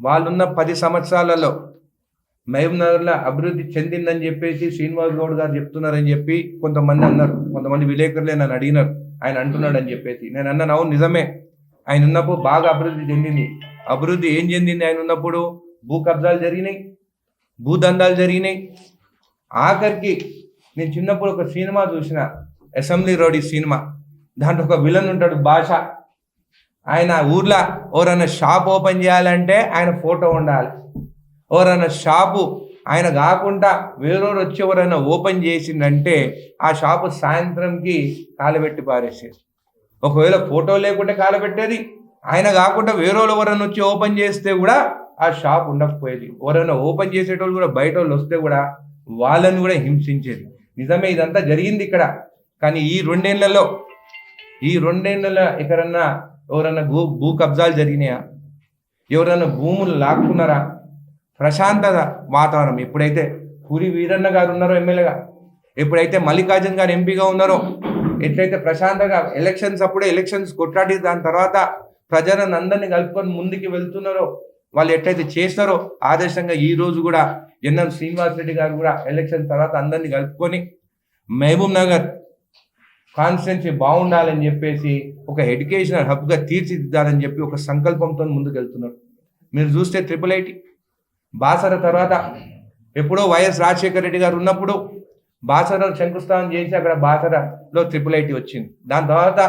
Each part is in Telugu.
వాళ్ళున్న పది సంవత్సరాలలో మహబూబ్నగర్లో అభివృద్ధి చెందిందని చెప్పేసి శ్రీనివాస్ గౌడ్ గారు చెప్తున్నారని చెప్పి కొంతమంది అన్నారు. కొంతమంది విలేకరులే నన్ను అడిగినారు. ఆయన అంటున్నాడు అని చెప్పేసి. నేను అన్నాను అవును నిజమే. ఆయన ఉన్నప్పుడు బాగా అభివృద్ధి చెందింది. అభివృద్ధి ఏం చెందింది? ఆయన ఉన్నప్పుడు భూ కబ్జాలు జరిగినాయి భూదందాలు జరిగినాయి. ఆఖరికి నేను చిన్నప్పుడు ఒక సినిమా చూసిన అసెంబ్లీ రోడ్ సినిమా. దాంట్లో ఒక విలన్ ఉంటాడు భాష ఆయన ఊర్లో ఎవరైనా షాప్ ఓపెన్ చేయాలంటే ఆయన ఫోటో ఉండాలి. ఎవరైనా షాపు ఆయన కాకుండా వేరేవారు వచ్చి ఎవరైనా ఓపెన్ చేసిందంటే ఆ షాపు సాయంత్రంకి కాలబెట్టి పారేసేది. ఒకవేళ ఫోటో లేకుంటే కాలబెట్టేది ఆయన కాకుండా వేరే ఎవరైనా వచ్చి ఓపెన్ చేస్తే కూడా ఆ షాప్ ఉండకపోయేది. ఎవరైనా ఓపెన్ చేసేటోళ్ళు కూడా బయట వాళ్ళు వస్తే కూడా వాళ్ళని కూడా హింసించేది. నిజమే ఇదంతా జరిగింది ఇక్కడ. కానీ ఈ రెండేళ్ళలో ఈ రెండేళ్ళలో ఎక్కడన్నా ఎవరన్నా భూ భూ కబ్జాలు జరిగినాయా? ఎవరైనా భూములు లాక్కున్నారా? ప్రశాంతత వాతావరణం. ఎప్పుడైతే పూరి వీరన్న గారు ఉన్నారో ఎమ్మెల్యేగా ఎప్పుడైతే మల్లికార్జున్ గారు ఎంపీగా ఉన్నారో ఎట్లయితే ప్రశాంతంగా ఎలక్షన్స్ అప్పుడే ఎలక్షన్స్ కొట్లాడి దాని తర్వాత ప్రజలను అందరినీ కలుపుకొని ముందుకు వెళ్తున్నారో వాళ్ళు ఎట్లయితే చేస్తారో ఆదేశంగా ఈ రోజు కూడా ఎన్ఎం శ్రీనివాస్ రెడ్డి గారు కూడా ఎలక్షన్ తర్వాత అందరినీ కలుపుకొని మహబూబ్ నగర్ కాన్స్టిట్యున్సీ బాగుండాలని చెప్పేసి ఒక ఎడ్యుకేషనల్ హబ్గా తీర్చిదిద్దాలని చెప్పి ఒక సంకల్పంతో ముందుకెళ్తున్నారు. మీరు చూస్తే ట్రిపుల్ ఐటీ బాసర తర్వాత ఎప్పుడో వైఎస్ రాజశేఖర రెడ్డి గారు ఉన్నప్పుడు బాసర శంకుస్థానం చేసి అక్కడ బాసరలో ట్రిపుల్ ఐటీ వచ్చింది. దాని తర్వాత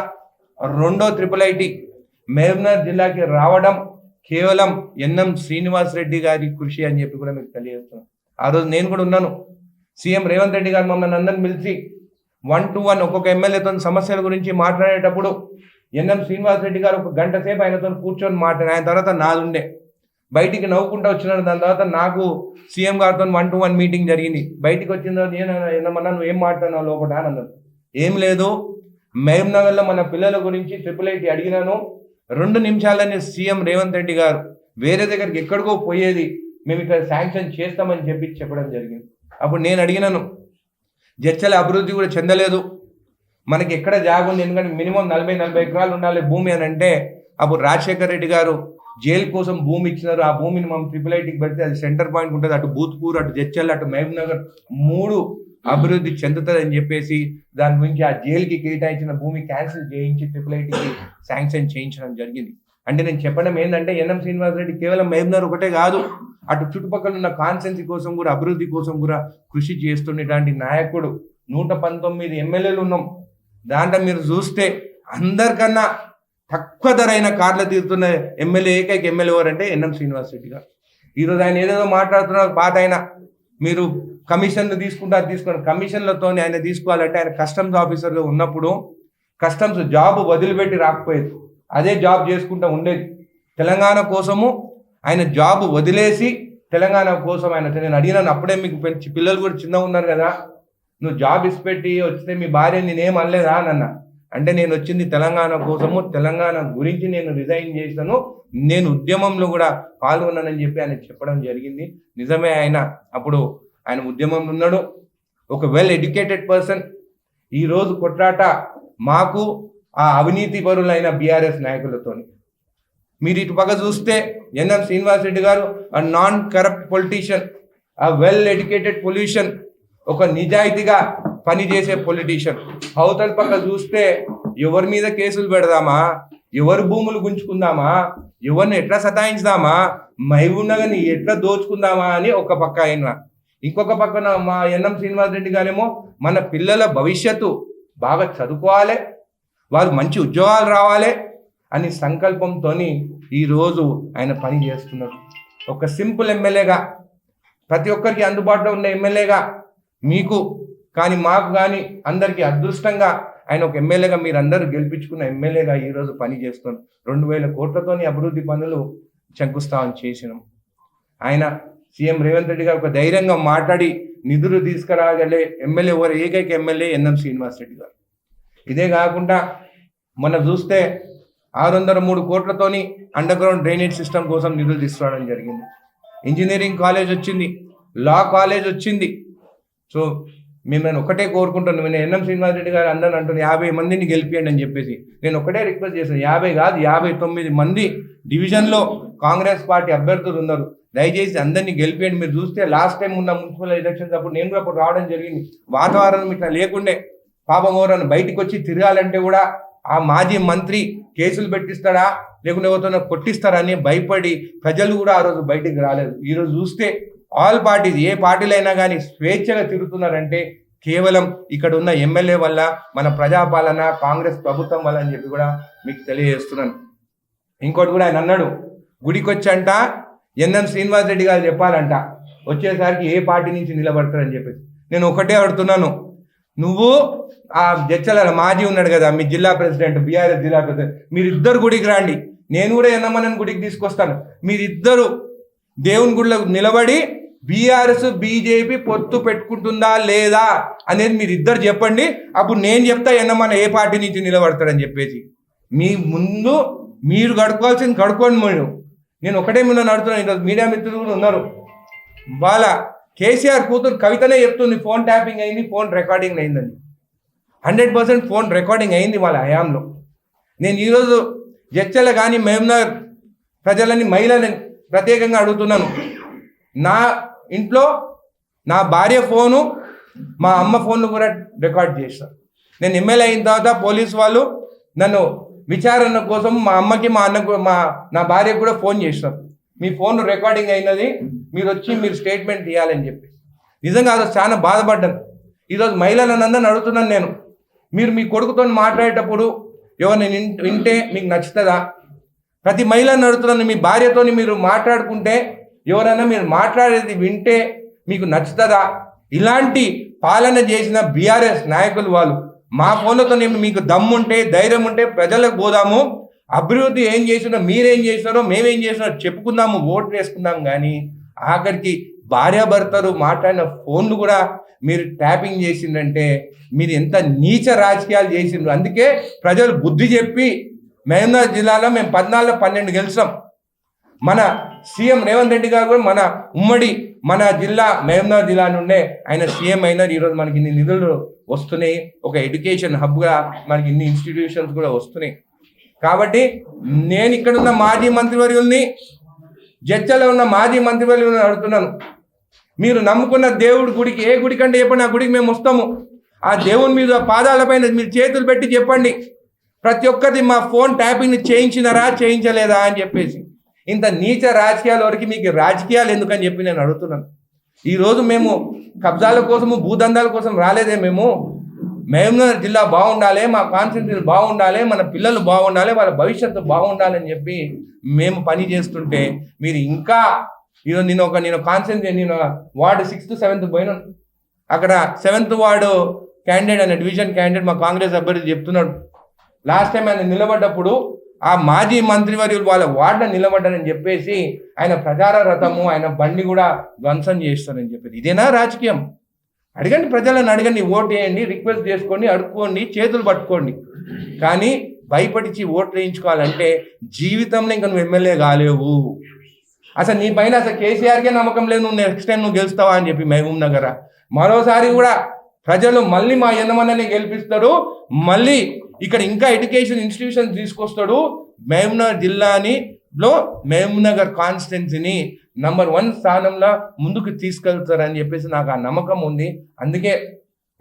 రెండో ట్రిపుల్ ఐటీ మహబూబ్నగర్ జిల్లాకి రావడం కేవలం ఎన్ఎం శ్రీనివాస్ రెడ్డి గారి కృషి అని చెప్పి కూడా మీకు తెలియజేస్తున్నాను ఆ రోజు నేను కూడా ఉన్నాను. సీఎం రేవంత్ రెడ్డి గారు మమ్మల్ని అందరిని పిలిచి వన్ టు వన్ ఒక్కొక్క ఎమ్మెల్యేతో సమస్యల గురించి మాట్లాడేటప్పుడు ఎన్ఎం శ్రీనివాస్ రెడ్డి గారు ఒక గంట సేపు ఆయనతో కూర్చొని మాట్లాడి ఆయన తర్వాత నాదుండే. బయటికి నవ్వుకుంటూ వచ్చినాడు. దాని తర్వాత నాకు సీఎం గారితో వన్ టు వన్ మీటింగ్ జరిగింది. బయటికి వచ్చిన తర్వాత నేను ఏమన్నా నువ్వు ఏం మాట్లాడినావు లోపల అని అన్నాడు. ఏం లేదు. మహబూబ్ మన పిల్లల గురించి ట్రిపుల్ ఐటీ అడిగినాను. రెండు నిమిషాలని సీఎం రేవంత్ రెడ్డి గారు వేరే దగ్గరికి ఎక్కడికో పోయేది. మేము ఇక్కడ శాంక్షన్ చేస్తామని చెప్పి చెప్పడం జరిగింది. అప్పుడు నేను అడిగినాను జడ్చల అభివృద్ధి కూడా చెందలేదు. మనకి ఎక్కడ జాగు ఉంది? ఎందుకంటే మినిమం నలభై నలభై ఎకరాలు ఉండాలి భూమి అని అంటే అప్పుడు రాజశేఖర రెడ్డి గారు జైలు కోసం భూమి ఇచ్చినారు. ఆ భూమిని మనం ట్రిపుల్ ఐటీకి పెడితే అది సెంటర్ పాయింట్ ఉంటుంది. అటు భూత్పూర్ అటు జడ్చల్ అటు మహబూబ్ నగర్ మూడు అభివృద్ధి చెందుతుంది అని చెప్పేసి దాని గురించి ఆ జైలుకి కేటాయించిన భూమి క్యాన్సిల్ చేయించి ట్రిపుల్ ఐటీకి శాంక్షన్ చేయించడం జరిగింది. అంటే నేను చెప్పడం ఏంటంటే ఎన్ఎం శ్రీనివాసరెడ్డి కేవలం మహబూబ్నగర్ ఒకటే కాదు అటు చుట్టుపక్కల ఉన్న కాన్సెన్సీ కోసం కూడా అభివృద్ధి కోసం కూడా కృషి చేస్తున్నటువంటి నాయకుడు. నూట పంతొమ్మిది ఎమ్మెల్యేలు ఉన్నాం. దాంట్లో మీరు చూస్తే అందరికన్నా తక్కువ ధరైన కార్లు తీరుతున్న ఎమ్మెల్యే ఏకైక ఎమ్మెల్యే ఎవరంటే ఎన్ఎం శ్రీనివాసరెడ్డి గారు. ఈరోజు ఆయన ఏదేదో మాట్లాడుతున్నారు పాత ఆయన. మీరు కమిషన్లు తీసుకుంటారు తీసుకోండి. కమిషన్లతో ఆయన తీసుకోవాలంటే ఆయన కస్టమ్స్ ఆఫీసర్గా ఉన్నప్పుడు కస్టమ్స్ జాబ్ వదిలిపెట్టి రాకపోయేది. అదే జాబ్ చేసుకుంటూ ఉండేది తెలంగాణ కోసము ఆయన జాబ్ వదిలేసి తెలంగాణ కోసం ఆయన నేను అడిగినాను అప్పుడే మీకు పెంచి పిల్లలు కూడా చిన్నగా ఉన్నారు కదా నువ్వు జాబ్ ఇచ్చిపెట్టి వస్తే మీ భార్య నేనేం అనలేదా నన్న అంటే నేను వచ్చింది తెలంగాణ కోసము తెలంగాణ గురించి నేను రిజైన్ చేశాను నేను ఉద్యమంలో కూడా పాల్గొన్నానని చెప్పి ఆయన చెప్పడం జరిగింది. నిజమే ఆయన అప్పుడు ఆయన ఉద్యమంలో ఉన్నాడు. ఒక వెల్ ఎడ్యుకేటెడ్ పర్సన్ ఈరోజు కొట్లాట మాకు ఆ అవినీతి పరులైన బీఆర్ఎస్ నాయకులతోని. మీరు ఇటు పక్క చూస్తే ఎన్ఎం శ్రీనివాస్ రెడ్డి గారు ఆ నాన్ కరప్ట్ పొలిటీషియన్ ఆ వెల్ ఎడ్యుకేటెడ్ పొల్యూషన్ ఒక నిజాయితీగా పనిచేసే పొలిటీషియన్ అవతల పక్క చూస్తే ఎవరి మీద కేసులు పెడదామా? ఎవరి భూములు గుంజుకుందామా? ఎవరిని ఎట్లా సతాయించుదామా? మహబూబ్ నగర్ని ఎట్లా దోచుకుందామా అని ఒక పక్క ఆయన. ఇంకొక పక్కన మా ఎన్ఎం శ్రీనివాస్ రెడ్డి గారేమో మన పిల్లల భవిష్యత్తు బాగా చదువుకోవాలి వారు మంచి ఉద్యోగాలు రావాలి అని సంకల్పంతో ఈరోజు ఆయన పని చేస్తున్నారు. ఒక సింపుల్ ఎమ్మెల్యేగా ప్రతి ఒక్కరికి అందుబాటులో ఉన్న ఎమ్మెల్యేగా మీకు కానీ మాకు కానీ అందరికీ అదృష్టంగా ఆయన ఒక ఎమ్మెల్యేగా మీరు అందరూ గెలిపించుకున్న ఎమ్మెల్యేగా ఈరోజు పని చేస్తున్నారు. రెండు వేల కోట్లతోని అభివృద్ధి పనులు శంకుస్థాపన చేసినాం. ఆయన సీఎం రేవంత్ రెడ్డి గారు ఒక ధైర్యంగా మాట్లాడి నిధులు తీసుకురాగలే ఎమ్మెల్యే ఎవరు ఏకైక ఎమ్మెల్యే ఎన్ఎం శ్రీనివాస్ రెడ్డి గారు. ఇదే కాకుండా మొన్న చూస్తే ఆరు వందల మూడు కోట్లతోని అండర్ గ్రౌండ్ డ్రైనేజ్ సిస్టమ్ కోసం నిధులు తీసుకురావడం జరిగింది. ఇంజనీరింగ్ కాలేజ్ వచ్చింది లా కాలేజ్ వచ్చింది. సో మేము నేను ఒకటే కోరుకుంటాను నేను ఎన్ఎం శ్రీనివాసరెడ్డి గారు అందరూ అంటున్నాను యాభై మందిని గెలిపియండి అని చెప్పేసి. నేను ఒకటే రిక్వెస్ట్ చేశాను యాభై కాదు యాభై తొమ్మిది మంది డివిజన్లో కాంగ్రెస్ పార్టీ అభ్యర్థులు ఉన్నారు. దయచేసి అందరినీ గెలిపియండి. మీరు చూస్తే లాస్ట్ టైం ఉన్న మున్సిపల్ ఎలక్షన్స్ అప్పుడు నేను కూడా అప్పుడు రావడం జరిగింది. వాతావరణం ఇట్లా లేకుండే పాపం ఎవరన్నా బయటికి వచ్చి తిరగాలంటే కూడా ఆ మాజీ మంత్రి కేసులు పెట్టిస్తాడా? లేకుంటే ఎవరితో కొట్టిస్తారని భయపడి ప్రజలు కూడా ఆ రోజు బయటికి రాలేదు. ఈరోజు చూస్తే ఆల్ పార్టీస్ ఏ పార్టీలైనా కానీ స్వేచ్ఛగా తిరుగుతున్నారంటే కేవలం ఇక్కడ ఉన్న ఎమ్మెల్యే వల్ల మన ప్రజాపాలన కాంగ్రెస్ ప్రభుత్వం వల్ల అని చెప్పి కూడా మీకు తెలియజేస్తున్నాను. ఇంకోటి కూడా ఆయన అన్నాడు గుడికొచ్చంట ఎన్ఎం శ్రీనివాస్ రెడ్డి గారు చెప్పాలంట వచ్చేసరికి ఏ పార్టీ నుంచి నిలబడతారని చెప్పేసి. నేను ఒకటే అడుగుతున్నాను నువ్వు ఆ జడ్చల మాజీ ఉన్నాడు కదా మీ జిల్లా ప్రెసిడెంట్ బీఆర్ఎస్ జిల్లా ప్రెసిడెంట్ మీరిద్దరు గుడికి రండి. నేను కూడా ఎన్నమ్మనని గుడికి తీసుకొస్తాను. మీరిద్దరు దేవుని గుడిలో నిలబడి బీఆర్ఎస్ బీజేపీ పొత్తు పెట్టుకుంటుందా లేదా అనేది మీరు ఇద్దరు చెప్పండి. అప్పుడు నేను చెప్తా ఎన్నమ్మన ఏ పార్టీ నుంచి నిలబడతాడని చెప్పేసి. మీ ముందు మీరు కడుక్కోవాల్సింది కడుక్కోండి మీరు. నేను ఒకటే మీద నడుతున్నాను ఈరోజు మీడియా మిత్రులు కూడా ఉన్నారు. వాళ్ళ కేసీఆర్ కూతురు కవితనే చెప్తుంది ఫోన్ ట్యాపింగ్ అయింది ఫోన్ రికార్డింగ్ అయిందని హండ్రెడ్ పర్సెంట్ ఫోన్ రికార్డింగ్ అయింది వాళ్ళ హయాంలో. నేను ఈరోజు జడ్చల కానీ మహమ్నగర్ ప్రజలని మహిళలని ప్రత్యేకంగా అడుగుతున్నాను. నా ఇంట్లో నా భార్య ఫోను మా అమ్మ ఫోన్లు కూడా రికార్డ్ చేశారు నేను ఎమ్మెల్యే అయిన తర్వాత పోలీస్ వాళ్ళు నన్ను విచారణ కోసం మా అమ్మకి మా అన్నకు మా నా భార్యకు కూడా ఫోన్ చేశారు మీ ఫోన్ రికార్డింగ్ అయినది మీరు వచ్చి మీరు స్టేట్మెంట్ ఇవ్వాలని చెప్పి నిజంగా అది చాలా బాధపడ్డాను. ఈరోజు మహిళలనందరిని అడుగుతున్నాను నేను. మీరు మీ కొడుకుతో మాట్లాడేటప్పుడు ఎవరిని వింటే మీకు నచ్చుతుందా? ప్రతి మహిళను అడుగుతున్నాను మీ భార్యతోని మీరు మాట్లాడుకుంటే ఎవరైనా మీరు మాట్లాడేది వింటే మీకు నచ్చుతుందా? ఇలాంటి పాలన చేసిన బీఆర్ఎస్ నాయకులు వాళ్ళు మా ఫోన్లతో మీకు దమ్ముంటే ధైర్యం ఉంటే ప్రజలకు పోదాము. అభివృద్ధి ఏం చేసినో మీరేం చేసినారో మేమేం చేసినారో చెప్పుకుందాము ఓటు వేసుకుందాం కానీ ఆఖరికి భార్యాభర్తలు మాట్లాడిన ఫోన్లు కూడా మీరు ట్యాపింగ్ చేసిందంటే మీరు ఎంత నీచ రాజకీయాలు చేసిండ్రు. అందుకే ప్రజలు బుద్ధి చెప్పి మహబూబ్నగర్ జిల్లాలో మేము పద్నాలుగు పన్నెండు గెలిచాం మన సీఎం రేవంత్ రెడ్డి గారు కూడా మన ఉమ్మడి మన జిల్లా మహబూబ్నగర్ జిల్లా నుండే ఆయన సీఎం అయినారు. ఈరోజు మనకి ఇన్ని నిధులు వస్తున్నాయి. ఒక ఎడ్యుకేషన్ హబ్గా మనకి ఇన్ని ఇన్స్టిట్యూషన్స్ కూడా వస్తున్నాయి. కాబట్టి నేను ఇక్కడున్న మాజీ మంత్రివర్యుల్ని జడ్చలో ఉన్న మాజీ మంత్రివర్యులను అడుగుతున్నాను. మీరు నమ్ముకున్న దేవుడి గుడికి ఏ గుడి కంటే చెప్పండి ఆ గుడికి మేము వస్తాము. ఆ దేవుని మీద పాదాలపైన మీరు చేతులు పెట్టి చెప్పండి. ప్రతి ఒక్కరిది మా ఫోన్ ట్యాపింగ్ని చేయించినారా చేయించలేదా అని చెప్పేసి. ఇంత నీచ రాజకీయాల వరకు మీకు రాజకీయాలు ఎందుకని చెప్పి నేను అడుగుతున్నాను. ఈరోజు మేము కబ్జాల కోసము భూదందాల కోసం రాలేదే మేము. మహబూబ్నగర్ జిల్లా బాగుండాలి మా కాన్స్టిట్యూన్సీ బాగుండాలి మన పిల్లలు బాగుండాలి వాళ్ళ భవిష్యత్తు బాగుండాలి అని చెప్పి మేము పని చేస్తుంటే మీరు ఇంకా ఈరోజు నేను ఒక నేను కాన్స్టిట్యూన్సీ నేను వార్డు సిక్స్త్ సెవెంత్ పోయినాను అక్కడ సెవెంత్ వార్డు క్యాండిడేట్ అనే డివిజన్ క్యాండిడేట్ మా కాంగ్రెస్ అభ్యర్థి చెప్తున్నాడు. లాస్ట్ టైం ఆయన నిలబడ్డప్పుడు ఆ మాజీ మంత్రివర్యులు వాళ్ళ వార్డులో నిలబడ్డారని చెప్పేసి ఆయన ప్రచార రథము ఆయన బండి కూడా ధ్వంసం చేస్తారని చెప్పేది ఇదేనా రాజకీయం? అడగండి ప్రజలను అడగండి ఓటు వేయండి రిక్వెస్ట్ చేసుకోండి అడుక్కోండి చేతులు పట్టుకోండి. కానీ భయపడిచి ఓట్లు వేయించుకోవాలంటే జీవితంలో ఇంకా నువ్వు ఎమ్మెల్యే కాలేవు. అసలు నీ పైన అసలు కేసీఆర్కే నమ్మకం లేదు నువ్వు నెక్స్ట్ టైం నువ్వు గెలుస్తావా అని చెప్పి మహబూబ్ నగర. మరోసారి కూడా ప్రజలు మళ్ళీ మా ఎన్నమన్నని గెలిపిస్తాడు మళ్ళీ ఇక్కడ ఇంకా ఎడ్యుకేషన్ ఇన్స్టిట్యూషన్ తీసుకొస్తాడు మహబూబ్నగర్ జిల్లాని లో మహబూబ్నగర్ కాన్స్టిట్యున్సీని నంబర్ వన్ స్థానంలో ముందుకు తీసుకెళ్తారని చెప్పేసి నాకు ఆ నమ్మకం ఉంది. అందుకే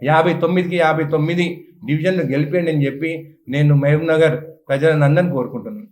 యాభై తొమ్మిదికి యాభై తొమ్మిది డివిజన్లు గెలిపేయండి అని చెప్పి నేను మహబూబ్నగర్ ప్రజలను అందరిని కోరుకుంటున్నాను.